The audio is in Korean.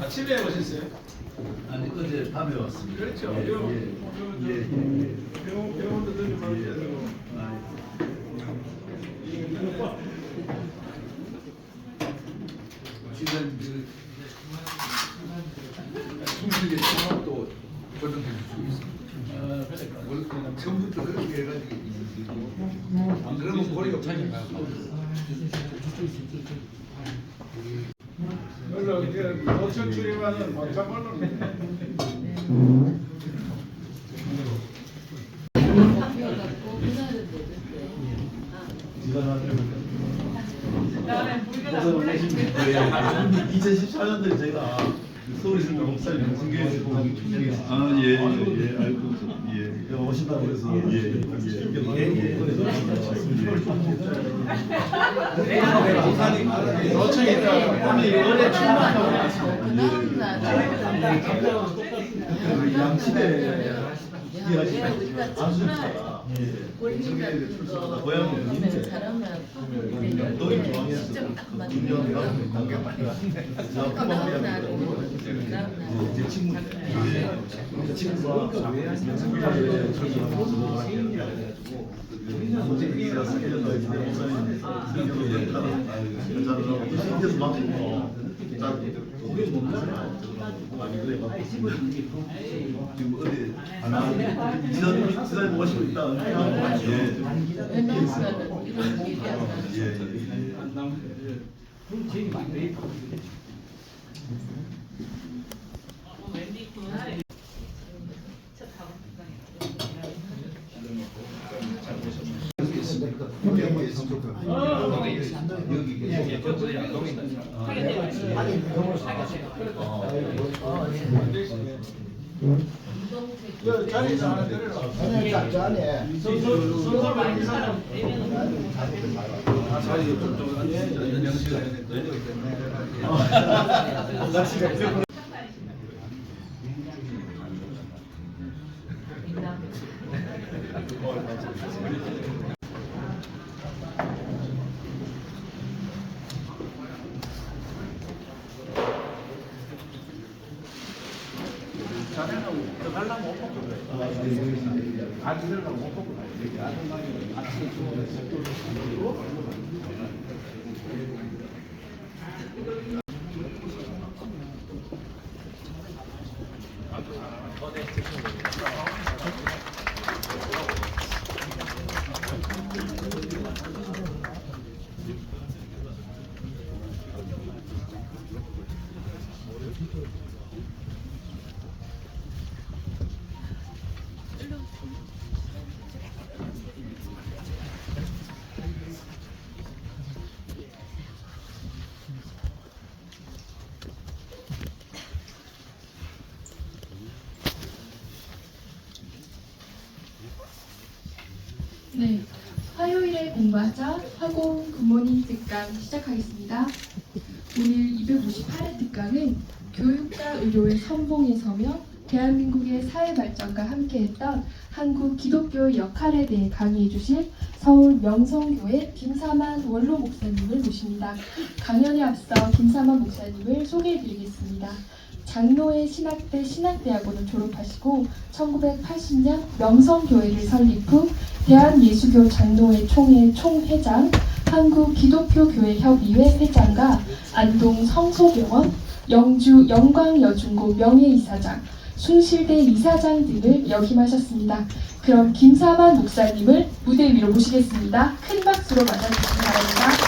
아침에 오셨어요? 아니 어제 밤에 왔습니다. 그렇죠. 예, 병원, 예, 예, 예. 병원, 병원도 들리면 되고. 지금 그 충실히 통합도 조정해 주고 있습니다. 처음부터 그렇게 해가지고 안 그러면 머리가 빠져가고 별로 이제 출입하는 막장걸로 고생을 하십니다. 2014년도에 제가 서울에서 목살 명승교에서 공항 출장했어요. 아, 예, 예, 예, 알고. 예. 오신다고 그래서 예, 예, 예. 노천에 있다가 오늘 원래 출마한다고 그 양치대 기하시는 안수입니다. 올리는 출소하다 고향이 있는데 영동이 중앙에서 중년 가운데 관계가 저 포함이라고 제 친구 제 친구가 명성교회 출소하고 그래가지고 문제가 있어서 1년 더 있는데 목사님 그리고 여기다가 여자를 하고 신께서 맡고 자 그게 뭔가 많이 그래가지고 지금 어디 하나 지난 지난해 보고 싶어 있다 예. 은 행사는 이런 일이 안나서 예, 예. 그 자리에서 하나 때려라. 선서만 이사장. 아, 될 자네는 저 가려면 못 먹고 그래. 아기 들려면 못 먹고 그래. 네, 화요일에 공부하자 화공 굿모닝 특강 시작하겠습니다. 오늘 258회 특강은 교육과 의료의 선봉에 서며 대한민국의 사회 발전과 함께했던 한국 기독교의 역할에 대해 강의해 주실 서울 명성교회 김사만 원로 목사님을 모십니다. 강연에 앞서 김사만 목사님을 소개해 드리겠습니다. 장로의 신학대 신학대학원을 졸업하시고 1980년 명성교회를 설립 후 대한예수교 장로회 총회 총회장, 한국기독교교회협의회 회장과 안동 성소병원, 영주 영광여중고 명예이사장, 숭실대 이사장 등을 역임하셨습니다. 그럼 김사만 목사님을 무대 위로 모시겠습니다. 큰 박수로 맞아주시기 바랍니다.